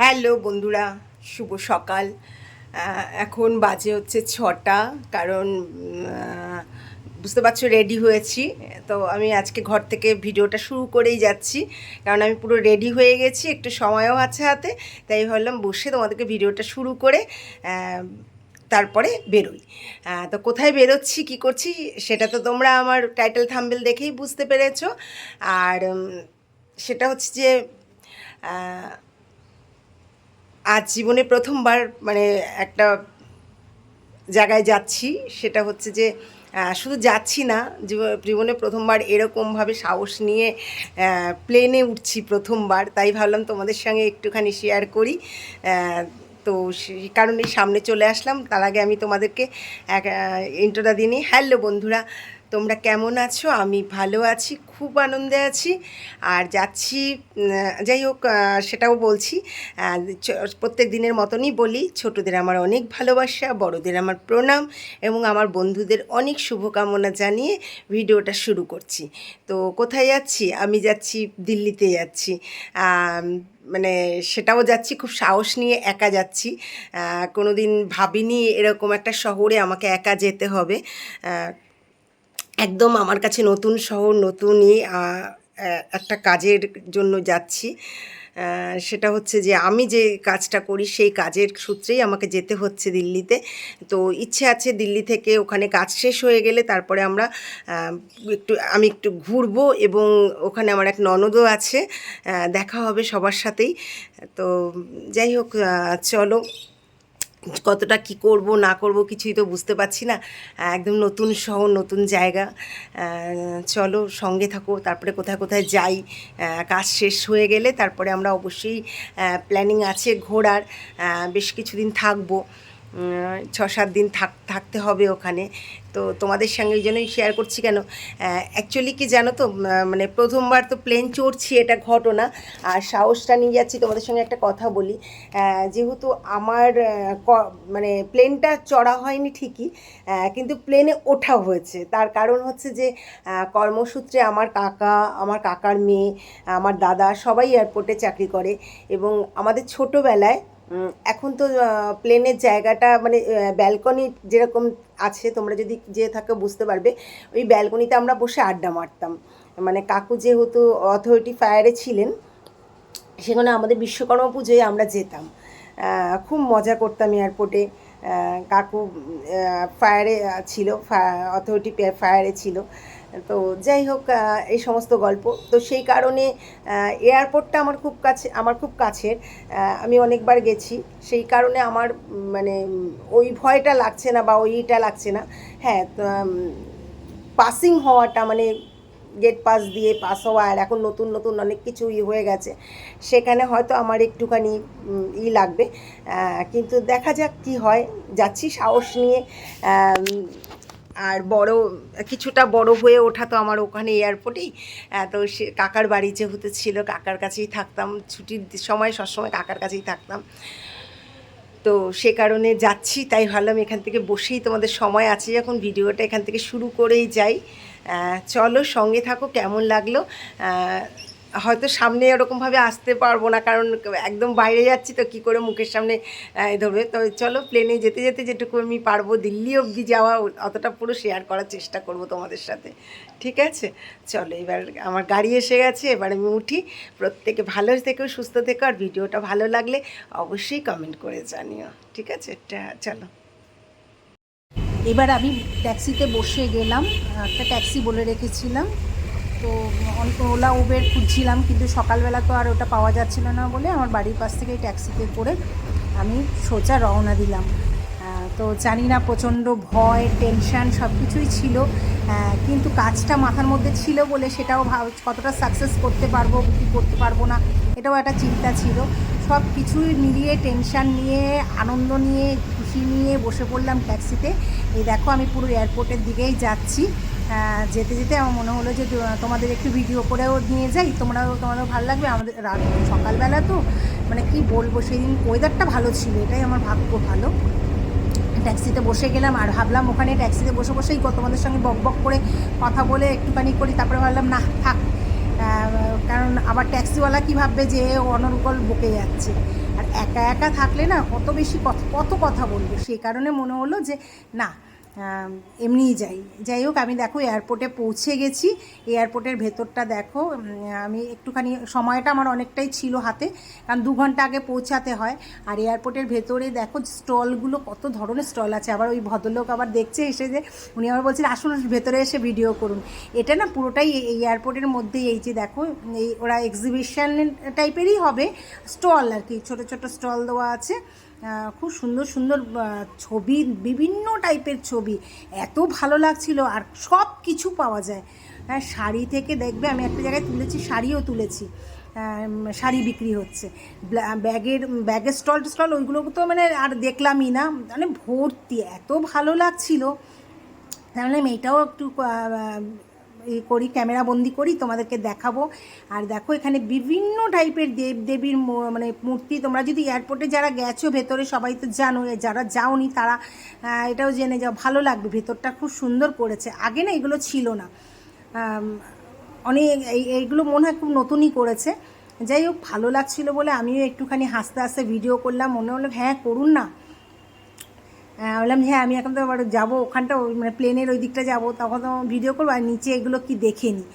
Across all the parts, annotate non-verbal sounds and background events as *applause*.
Hello বন্ধুরা, শুভ সকাল। এখন বাজে হচ্ছে ছটা, কারণ বুঝতে পারছ রেডি হয়েছি। তো আমি আজকে ঘর থেকে ভিডিওটা শুরু করেই যাচ্ছি, কারণ আমি পুরো রেডি হয়ে গেছি, একটু সময়ও আছে হাতে, তাই ভাবলাম বসে তোমাদেরকে ভিডিওটা শুরু করে তারপরে বেরোই। তো কোথায় বেরোচ্ছি, কি করছি, সেটা তো তোমরা আমার টাইটেল থাম্বেল দেখেই বুঝতে পেরেছ। আর সেটা হচ্ছে যে আজ জীবনে প্রথমবার মানে একটা জায়গায় যাচ্ছি, সেটা হচ্ছে যে শুধু যাচ্ছি না, জীব- জীবনে প্রথমবার এরকমভাবে সাহস নিয়ে প্লেনে উঠছি প্রথমবার, তাই ভাবলাম তোমাদের সঙ্গে একটুখানি শেয়ার করি। তো সেই কারণেই সামনে চলে আসলাম। তার আগে আমি তোমাদেরকে এক ইন্ট্রোটা দিয়ে নিই। হ্যালো বন্ধুরা তোমরা কেমন আছো? আমি ভালো আছি, খুব আনন্দে আছি। আর যাচ্ছি যাই হোক সেটাও বলছি। প্রত্যেক দিনের মতনই বলি, ছোটদের আমার অনেক ভালোবাসা, বড়দের আমার প্রণাম এবং আমার বন্ধুদের অনেক শুভকামনা জানিয়ে ভিডিওটা শুরু করছি। তো কোথায় যাচ্ছি? আমি যাচ্ছি, দিল্লিতে যাচ্ছি। মানে সেটাও যাচ্ছি, খুব সাহস নিয়ে একা যাচ্ছি। কোনো দিন ভাবিনি এরকম একটা শহরে আমাকে একা যেতে হবে। একদম আমার কাছে নতুন শহর, নতুনই একটা কাজের জন্য যাচ্ছি। সেটা হচ্ছে যে আমি যে কাজটা করি সেই কাজের সূত্রেই আমাকে যেতে হচ্ছে দিল্লিতে। তো ইচ্ছে আছে দিল্লি থেকে ওখানে কাজ শেষ হয়ে গেলে তারপরে আমরা একটু, আমি একটু ঘুরবো এবং ওখানে আমার এক ননদও আছে দেখা হবে সবার সাথেই। তো যাই হোক চলো। কতটা কি করব, না করব কিছুই তো বুঝতে পারছি না। একদম নতুন শহর, নতুন জায়গা। চলো সঙ্গে থাকো, তারপরে কোথায় কোথায় যাই। কাজ শেষ হয়ে গেলে তারপরে আমরা অবশ্যই প্ল্যানিং আছে ঘোরার। বেশ কিছুদিন থাকব। ছ সাত দিন থাক, থাকতে হবে ওখানে। তো তোমাদের সঙ্গে ওই জন্যই শেয়ার করছি কেন? অ্যাকচুয়ালি কি জানো তো মানে প্রথমবার তো প্লেন চড়ছি, এটা ঘটনা। আর সাহসটা নিয়ে যাচ্ছি, তোমাদের সঙ্গে একটা কথা বলি। যেহেতু আমার মানে প্লেনটা চড়া হয়নি ঠিকই কিন্তু প্লেনে ওঠা হয়েছে। তার কারণ হচ্ছে যে কর্মসূত্রে আমার কাকা, আমার কাকার মেয়ে, আমার দাদা সবাই এয়ারপোর্টে চাকরি করে। এবং আমাদের ছোটোবেলায় এখন তো প্লেনের জায়গাটা মানে ব্যালকনি যেরকম আছে, তোমরা যদি যেয়ে থাকো বুঝতে পারবে, ওই ব্যালকনিতে আমরা বসে আড্ডা মারতাম। মানে কাকু যেহেতু অথরিটি ফায়ারে ছিলেন, সেখানে আমাদের বিশ্বকর্মা পুজোয় আমরা যেতাম। খুব মজা করতাম এয়ারপোর্টে কাকু ফায়ারে ছিল অথরিটি ফায়ারে ছিল। তো যাই হোক এই সমস্ত গল্প। তো সেই কারণে এয়ারপোর্টটা আমার খুব কাছে আমার খুব কাছের। আমি অনেকবার গেছি। সেই কারণে আমার মানে ওই ভয়টা লাগছে না বা ওইটা লাগছে না। হ্যাঁ পাসিং হওয়াটা মানে গেট পাস দিয়ে পাস হওয়া আর এখন নতুন নতুন অনেক কিছু ই হয়ে গেছে। সেখানে হয়তো আমার একটুখানি ই লাগবে। কিন্তু দেখা যাক কি হয়। যাচ্ছি সাহস নিয়ে। আর বড়, কিছুটা বড় হয়ে ওঠা তো আমার ওখানে এয়ারপোর্টেই তো সে কাকার বাড়ি যেহেতু ছিল, কাকার কাছেই থাকতাম। ছুটির সময় সবসময় কাকার কাছেই থাকতাম। তো সে কারণে যাচ্ছি, তাই ভাবলাম এখান থেকে বসেই তোমাদের সময় আছে, যখন ভিডিওটা এখান থেকে শুরু করেই যাই। চলো সঙ্গে থাকো, কেমন লাগল? হয়তো সামনে ওরকমভাবে আসতে পারব না, কারণ একদম বাইরে যাচ্ছি তো কি করে মুখের সামনে ধরবে। তো চলো প্লেনে যেতে যেতে যেটুকু আমি পারব দিল্লি অবধি যাওয়া, অতটা পুরো শেয়ার করার চেষ্টা করব তোমাদের সাথে। ঠিক আছে? চলো এবার আমার গাড়ি এসে গেছে, এবার আমি উঠি। প্রত্যেকে ভালো থেকো, সুস্থ থেকো, আর ভিডিওটা ভালো লাগলে অবশ্যই কমেন্ট করে জানিও। ঠিক আছে? চলো। এবার আমি ট্যাক্সিতে বসে গেলাম একটা ট্যাক্সি বলে রেখেছিলাম। তো ওলা উবের খুঁজছিলাম, কিন্তু সকালবেলা তো আর ওটা পাওয়া যাচ্ছিল না বলে আমার বাড়ির পাশ থেকে ট্যাক্সিতে করে আমি সোজা রওনা দিলাম। তো জানি না প্রচণ্ড ভয়, টেনশান সব কিছুই ছিল। কিন্তু কাজটা মাথার মধ্যে ছিল বলে সেটাও ভাব, কতটা সাকসেস করতে পারব, কি করতে পারব না, এটাও একটা চিন্তা ছিল। সব কিছুই মিলিয়ে, টেনশান নিয়ে, আনন্দ নিয়ে, খুশি নিয়ে বসে পড়লাম ট্যাক্সিতে। এই দেখো আমি পুরো এয়ারপোর্টের দিকেই যাচ্ছি। যেতে যেতে আমার মনে হলো যে তোমাদের একটু ভিডিও করেও নিয়ে যাই। তোমরাও তোমারও ভালো লাগবে। আমাদের রাত সকালবেলা তো মানে কি বলব, সেদিন ওয়েদারটা ভালো ছিল। এটাই আমার ভাগ্য ভালো। ট্যাক্সিতে বসে গেলাম আর ভাবলাম ওখানে ট্যাক্সিতে বসে বসেই তোমাদের সঙ্গে বক বক করে কথা বলে একটুখানি করি। তারপরে ভাবলাম, না, থাক। কারণ আবার ট্যাক্সিওয়ালা কী ভাববে যে অনর্গল বকে যাচ্ছে। আর একা একা থাকলে না, কত বেশি কত কত কথা বলব? সেই কারণে মনে হলো যে, না এমনিই যাই। যাই হোক, আমি দেখো এয়ারপোর্টে পৌঁছে গেছি। এয়ারপোর্টের ভেতরটা দেখো আমি একটুখানি সময়টা আমার অনেকটাই ছিল হাতে, কারণ দু ঘণ্টা আগে পৌঁছাতে হয়। আর এয়ারপোর্টের ভেতরে দেখো স্টলগুলো কত ধরনের স্টল আছে। আবার ওই ভদ্রলোক আবার দেখছে এসে যে, উনি আবার বলছেন, আসুন ভেতরে এসে ভিডিও করুন। এটা না পুরোটাই এই- এয়ারপোর্টের মধ্যেই, এই যে দেখো, এই ওরা এক্সিবিশন টাইপেরই হবে। স্টল আর কি, ছোট ছোট স্টল দেওয়া আছে। খুব সুন্দর সুন্দর ছবি, বিভিন্ন টাইপের ছবি। এত ভালো লাগছিল আর সব কিছু পাওয়া যায়। হ্যাঁ শাড়ি থেকে দেখবে, আমি একটা জায়গায় তুলেছি, শাড়িও তুলেছি। শাড়ি বিক্রি হচ্ছে। ব্যাগের ব্যাগের স্টল স্টল ওইগুলো তো মানে আর দেখলামই না। মানে ভর্তি, এত ভালো লাগছিল। তাহলে আমি এটাও একটু ই করি, ক্যামেরা বন্দি করি, তোমাদেরকে দেখাবো। আর দেখো, এখানে বিভিন্ন টাইপের দেব দেবীর মানে মূর্তি। তোমরা যদি এয়ারপোর্টে যারা গেছো, ভেতরে সবাই তো জানো যারা যাওনি তারা এটাও জেনে যাও, ভালো লাগবে। ভেতরটা খুব সুন্দর করেছে। আগে না এগুলো ছিল না। অনেক, এই, এইগুলো মনে হয় খুব নতুনই করেছে। যাই হোক, ভালো লাগছিল বলে আমিও একটুখানি হাসতে হাসতে ভিডিও করলাম। মনে হলো হ্যাঁ করুন না। বললাম হ্যাঁ আমি এখন তো আবার যাব ওখানটা মানে প্লেনের ওই দিকটা যাব। তখন তো ভিডিও করব আর নিচে এগুলো কি দেখে নিই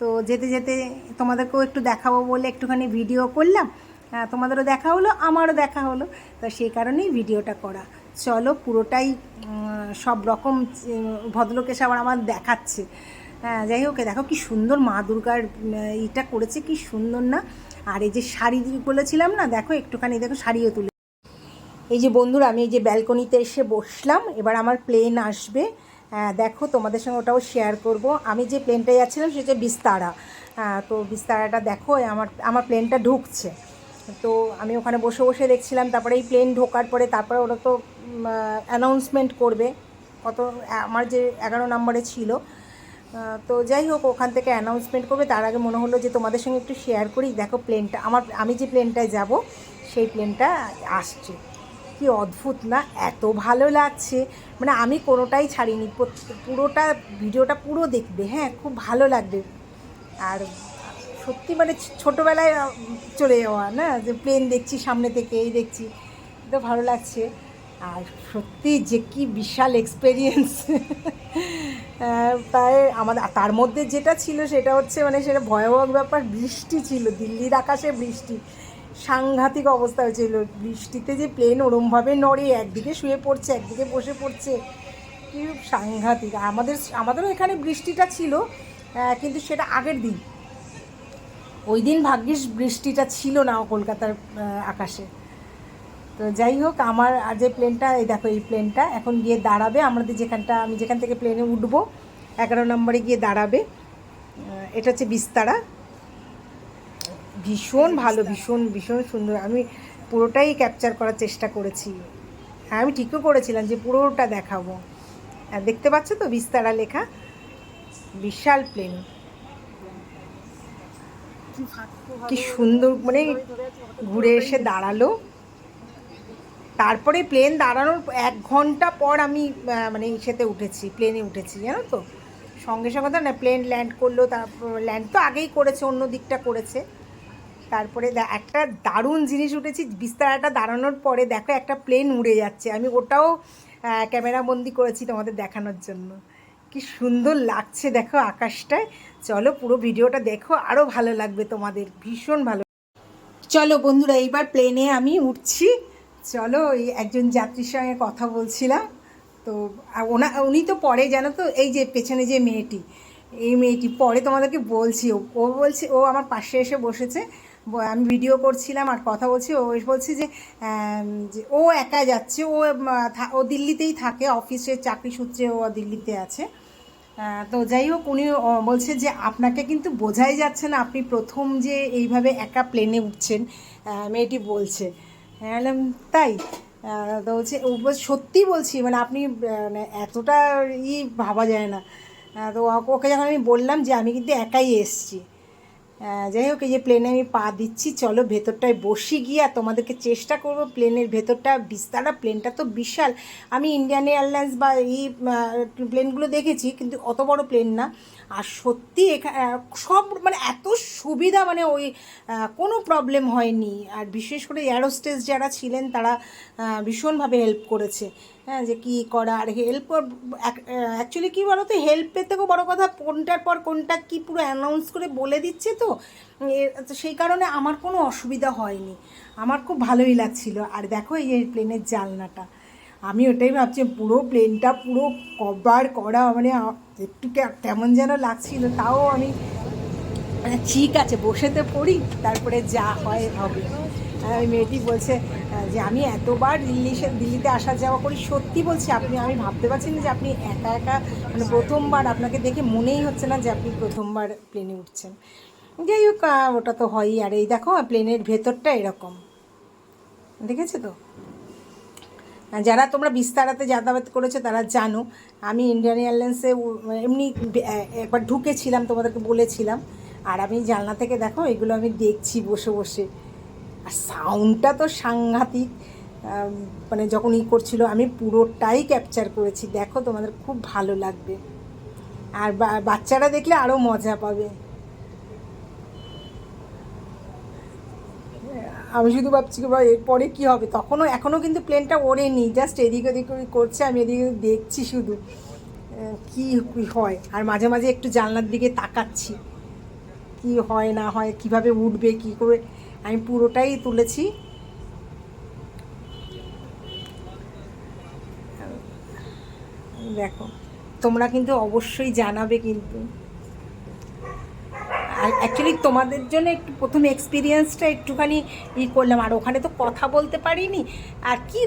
তো যেতে যেতে তোমাদেরকেও একটু দেখাবো বলে একটুখানি ভিডিও করলাম। আহ, তোমাদেরও দেখা হলো আমারও দেখা হলো। তো সেই কারণেই ভিডিওটা করা। চলো পুরোটাই সব রকম ভদ্রলোক এসে আবার আমার দেখাচ্ছে। হ্যাঁ যাই হোক দেখো কি সুন্দর মা দুর্গার ইটা করেছে কি সুন্দর না। আর এই যে শাড়ি বলেছিলাম না দেখো একটুখানি দেখো শাড়িও তুলে এই যে বন্ধুরা, আমি এই যে ব্যালকনিতে এসে বসলাম, এবার আমার প্লেন আসবে। দেখো, তোমাদের সঙ্গে ওটাও শেয়ার করব। আমি যে প্লেনটায় যাচ্ছিলাম, সেটা বিস্তারা তো বিস্তারাটা দেখো, আমার আমার প্লেনটা ঢুকছে। তো আমি ওখানে বসে বসে দেখছিলাম, তারপরে এই প্লেন ঢোকার পরে তারপরে ওরা তো অ্যানাউন্সমেন্ট করবে। কত, আমার যে এগারো নম্বরে ছিল। তো যাই হোক, ওখান থেকে অ্যানাউন্সমেন্ট করবে। তার আগে মনে হলো যে তোমাদের সঙ্গে একটু শেয়ার করি। দেখো প্লেনটা আমার, আমি যে প্লেনটায় যাব, সেই প্লেনটা আসছে। কি অদ্ভুত, না? এত ভালো লাগছে। মানে আমি কোনোটাই ছাড়িনি। পুরোটা ভিডিওটা পুরো দেখবে হ্যাঁ? খুব ভালো লাগবে। আর সত্যি মানে ছোটোবেলায় চলে যাওয়া, না? যে প্লেন দেখছি, সামনে থেকে এই দেখছি তো ভালো লাগছে। আর সত্যি যে কি বিশাল এক্সপেরিয়েন্স *laughs* তাই আমাদের তার মধ্যে যেটা ছিল সেটা হচ্ছে মানে সেটা ভয়াবহ ব্যাপার, বৃষ্টি ছিল। দিল্লির আকাশে বৃষ্টি। সাংঘাতিক অবস্থা হয়েছিল বৃষ্টিতে যে প্লেন ওরমভাবে নড়ে, একদিকে শুয়ে পড়ছে, একদিকে বসে পড়ছে, কি সাংঘাতিক। আমাদের, আমাদেরও এখানে বৃষ্টিটা ছিল কিন্তু সেটা আগের দিন। ওই দিন ভাগ্যিস বৃষ্টিটা ছিল না কলকাতার আকাশে। তো যাই হোক, আমার আর যে প্লেনটা এই দেখো, এই প্লেনটা এখন গিয়ে দাঁড়াবে। আমাদের যেখানটা, আমি যেখান থেকে প্লেনে উঠবো, এগারো নম্বরে গিয়ে দাঁড়াবে। এটা হচ্ছে বিস্তারা। ভীষণ ভালো ভীষণ ভীষণ সুন্দর। আমি পুরোটাই ক্যাপচার করার চেষ্টা করেছি। হ্যাঁ আমি ঠিকও করেছিলাম যে পুরোটা দেখাবো। আর দেখতে পাচ্ছ তো বিস্তারা লেখা? বিশাল প্লেন কি সুন্দর মানে ঘুরে এসে দাঁড়াল। তারপরে প্লেন দাঁড়ানোর এক ঘণ্টা পর আমি মানে ইসেতে উঠেছি প্লেনে উঠেছি জানো তো? সঙ্গে সঙ্গে তো না প্লেন ল্যান্ড করল তারপর ল্যান্ড তো আগেই করেছে অন্য দিকটা করেছে। তারপরে একটা দারুণ জিনিস উঠেছি, বিস্তারাটা দাঁড়ানোর পরে দেখো একটা প্লেন উড়ে যাচ্ছে। আমি ওটাও ক্যামেরা বন্দি করেছি তোমাদের দেখানোর জন্য। কি সুন্দর লাগছে দেখো আকাশটায়। চলো পুরো ভিডিওটা দেখো আরও ভালো লাগবে তোমাদের, ভীষণ ভালো। চলো বন্ধুরা, এইবার প্লেনে আমি উঠছি। চলো, এই একজন যাত্রীর সঙ্গে কথা বলছিলাম। তো ওনা, উনি তো পরে, জানো তো, এই যে পেছনে যে মেয়েটি, এই মেয়েটি পরে তোমাদেরকে বলছি ও বলছে, ও আমার পাশে এসে বসেছে। আমি ভিডিও করছিলাম আর কথা বলছি, ও বলছে যে ও একা যাচ্ছে, ও ও দিল্লিতেই থাকে, অফিসের চাকরি সূত্রে ও দিল্লিতে আছে। তো যাই হোক, উনি বলছে যে আপনাকে কিন্তু বোঝাই যাচ্ছে না, আপনি প্রথম যে এইভাবে একা প্লেনে উঠছেন মেয়েটি বলছে। হ্যাঁ তাই? তো বলছে সত্যি বলছি মানে আপনি মানে এতটা ই ভাবা যায় না। তো ওকে যখন আমি বললাম যে আমি কিন্তু একাই এসছি যাই হোক, এই যে প্লেনে আমি পা দিচ্ছি, চলো ভেতরটায় বসি গিয়া তোমাদেরকে চেষ্টা করব প্লেনের ভেতরটা বিস্তারা প্লেনটা তো বিশাল। আমি ইন্ডিয়ান এয়ারলাইন্স বা এই প্লেনগুলো দেখেছি, কিন্তু অত বড় প্লেন না। আর সত্যি এখা আহ, সব মানে এত সুবিধা মানে ওই কোনো প্রবলেম হয়নি। আর বিশেষ করে এয়ারোস্টেস যারা ছিলেন তারা ভীষণভাবে হেল্প করেছে। হ্যাঁ যে কী করা আর হেল্প অ্যাকচুয়ালি কী বলো তো হেল্পের থেকেও বড়ো কথা কোনটার পর কোনটা কি পুরো অ্যানাউন্স করে বলে দিচ্ছে তো? সেই কারণে আমার কোনো অসুবিধা হয়নি। আমার খুব ভালোই লাগছিল। আর দেখো এই প্লেনের জানলাটা। আমি ওটাই ভাবছি, পুরো প্লেনটা পুরো কভার করা মানে একটু কেমন যেন লাগছিল, তাও আমি মানে ঠিক আছে, বসেতে পড়ি, তারপরে যা হয় হবে। মেয়েটি বলছে যে আমি এতবার দিল্লি দিল্লিতে আসা যাওয়া করি, সত্যি বলছি, আপনি, আমি ভাবতে পারছি না যে আপনি একা একা মানে প্রথমবার, আপনাকে দেখে মনেই হচ্ছে না যে আপনি প্রথমবার প্লেনে উঠছেন। যাই হোক ওটা তো হয়ই, আর এই দেখো প্লেনের ভেতরটা এরকম। দেখেছ তো? যারা তোমরা বিস্তারাতে যাতায়াত করেছ, তারা জানো, আমি ইন্ডিয়ান এয়ারলাইন্সে এমনি একবার ঢুকেছিলাম, তোমাদেরকে বলেছিলাম। আর আমি জানলা থেকে দেখো, এগুলো আমি দেখছি বসে বসে। আর সাউন্ডটা তো সাংঘাতিক। মানে যখন ই করছিল, আমি পুরোটাই ক্যাপচার করেছি। দেখো তোমাদের, খুব ভালো লাগবে। আর বাচ্চারা দেখলে আরও মজা পাবে। আমি শুধু ভাবছি বা এরপরে কী হবে? তখনও, এখনও কিন্তু প্লেনটা ওড়েনি। জাস্ট এদিক ওদিক করে করছে, আমি এদিকে দেখছি শুধু। কি হয়? আর মাঝে মাঝে একটু জানলার দিকে তাকাচ্ছি। কি হয়, না হয়, কীভাবে উঠবে, কি করে? আমি পুরোটাই তুলেছি। দেখো, তোমরা কিন্তু অবশ্যই জানাবে কিন্তু। অ্যাকচুয়ালি তোমাদের জন্য একটু প্রথম এক্সপিরিয়েন্সটা একটুখানি ই করলাম। আর ওখানে তো কথা বলতে পারিনি। আর কি?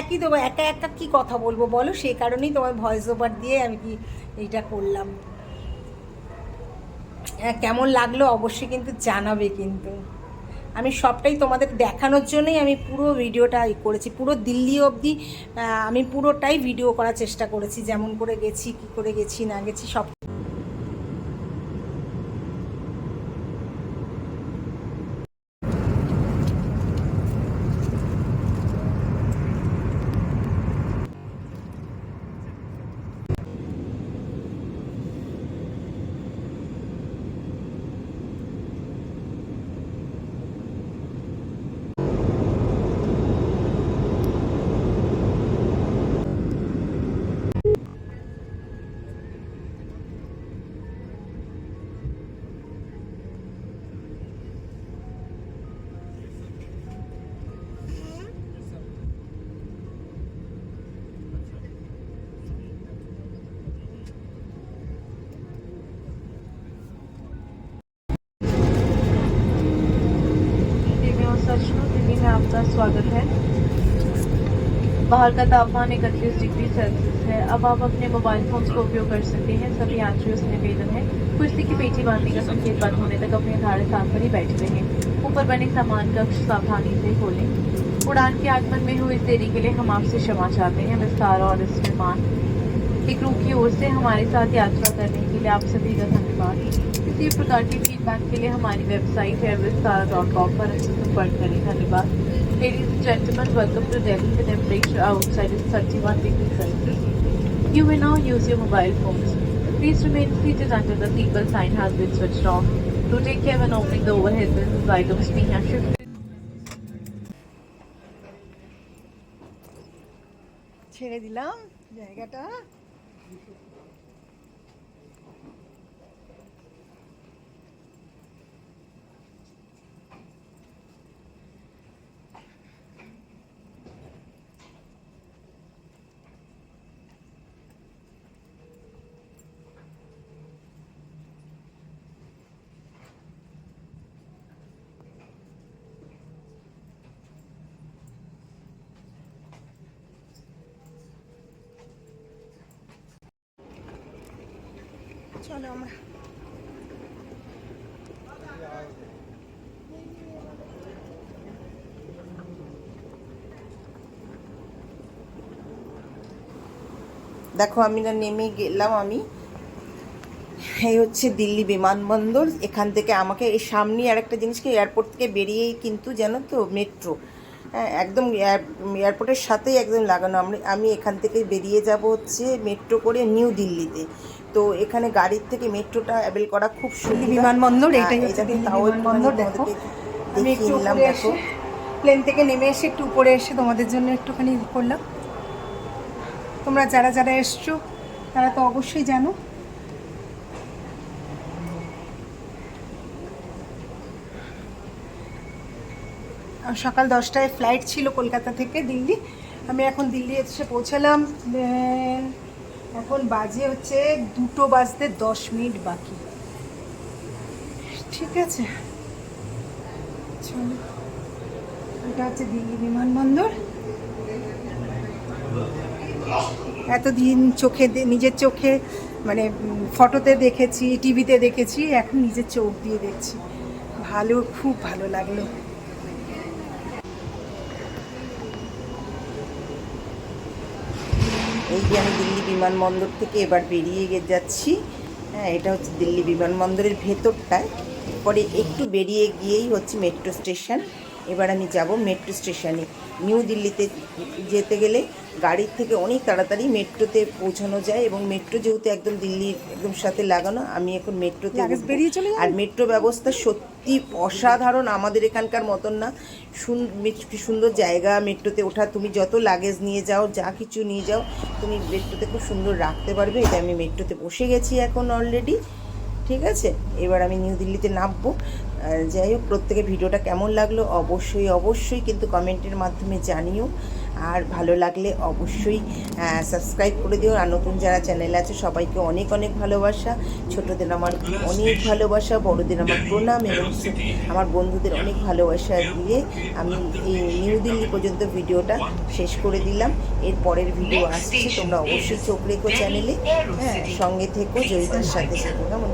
একই তো একা একা কি কথা বলব বলো? সেই কারণেই তোমার ভয়েস ওভার দিয়ে আমি কি এইটা করলাম। হ্যাঁ কেমন লাগল অবশ্যই কিন্তু জানাবে কিন্তু। আমি সবটাই তোমাদের দেখানোর জন্যই আমি পুরো ভিডিওটা করেছি। পুরো দিল্লি অবধি আমি পুরোটাই ভিডিও করার চেষ্টা করেছি। যেমন করে গেছি, কী করে গেছি, না গেছি, সব स्वागत है। बाहर का तापमान इकतीस डिग्री सेल्सियस है। अब आप अपने मोबाइल फ़ोन का उपयोग कर सकते हैं। सभी यात्रियों से निवेदन है कुर्सी की पेटी बांधने का संकेत बंद होने तक अपने धारे स्थान पर ही बैठे रहें। ऊपर बने सामान कक्ष सावधानी से खोलें। उड़ान के आगमन में हुई इस देरी के लिए हम आपसे क्षमा चाहते हैं। विस्तार और इस विमान की क्रू की ओर से हमारे साथ यात्रा करने के लिए आप सभी का धन्यवाद। किसी प्रकार की फीडबैक के लिए हमारी वेबसाइट कॉम पर संपर्क करें। धन्यवाद। Ladies and gentlemen, welcome to Delhi. The temperature outside is 31 degrees Celsius. You may now use your mobile phones. Please remain seated until the seatbelt sign has been switched off. Do take care when opening the overhead bins as items being shifted. ছেড়ে দিলাম জায়গাটা চলো আমরা। দেখো, আমি না নেমে গেলাম আমি। এই হচ্ছে দিল্লি বিমানবন্দর। এখান থেকে আমাকে এই সামনে আর একটা জিনিসকে এয়ারপোর্ট থেকে বেরিয়েই কিন্তু জানো তো মেট্রো হ্যাঁ একদম এয়ার- এয়ারপোর্টের সাথেই একদম লাগানো। আমি আমি এখান থেকে বেরিয়ে যাব হচ্ছে মেট্রো করে নিউ দিল্লিতে। তো এখানে গাড়ির থেকে মেট্রোটা অ্যাভেল করা খুব সুবিধা। বিমানবন্দর, হ্যাঁ, এটাই হচ্ছে তাও বিমানবন্দর, দেখো। আমি একটু উপরে এসে প্লেন থেকে নেমে এসে একটু উপরে এসে তোমাদের জন্য একটুখানি করলাম। তোমরা যারা যারা এসছো তারা তো অবশ্যই জানো। আর সকাল দশটায় ফ্লাইট ছিল কলকাতা থেকে দিল্লি। আমি এখন দিল্লি এসে পৌঁছালাম Then এখন বাজে হচ্ছে দুটো বাজতে দশ মিনিট বাকি। ঠিক আছে। চলো। এটা হচ্ছে দিল্লি বিমানবন্দর। এতদিন চোখে নিজের চোখে মানে ফটোতে দেখেছি, টিভিতে দেখেছি, এখন নিজের চোখ দিয়ে দেখছি। ভালো, খুব ভালো লাগল। এই যে আমি দিল্লি বিমানবন্দর থেকে এবার বেরিয়ে যাচ্ছি। হ্যাঁ এটা হচ্ছে দিল্লি বিমানবন্দরের ভেতরটায় পরে একটু বেরিয়ে গিয়েই হচ্ছে মেট্রো স্টেশন এবার আমি যাব মেট্রো স্টেশনে নিউ দিল্লিতে যেতে গেলে গাড়ির থেকে অনেক তাড়াতাড়ি মেট্রোতে পৌঁছানো যায় এবং মেট্রো যেহেতু একদম দিল্লির একদম সাথে লাগানো আমি এখন মেট্রোতে বেরিয়ে চলে আর মেট্রো ব্যবস্থা সত্যি অসাধারণ আমাদের এখানকার মতন না। সুন্দর জায়গা মেট্রোতে ওঠা তুমি যত লাগেজ নিয়ে যাও যা কিছু নিয়ে যাও তুমি মেট্রোতে খুব সুন্দর রাখতে পারবে। এটা আমি মেট্রোতে বসে গেছি এখন অলরেডি ঠিক আছে? এবার আমি নিউ দিল্লিতে নামবো। যাই হোক প্রত্যেকের ভিডিওটা কেমন লাগল? অবশ্যই অবশ্যই কিন্তু কমেন্টের মাধ্যমে জানিও। আর ভালো লাগলে অবশ্যই সাবস্ক্রাইব করে দিও। আর নতুন যারা চ্যানেল আছে, সবাইকে অনেক অনেক ভালোবাসা। ছোটদের আমার অনেক ভালোবাসা, বড়দের আমার প্রণাম এবং আমার বন্ধুদের অনেক ভালোবাসা দিয়ে আমি এই নিউ দিল্লি পর্যন্ত ভিডিওটা শেষ করে দিলাম। এর পরের ভিডিও আসছে, তোমরা অবশ্যই চোখ রেখো চ্যানেলে হ্যাঁ সঙ্গে থেকো, জয়িতার সাথে থেকো। কেমন?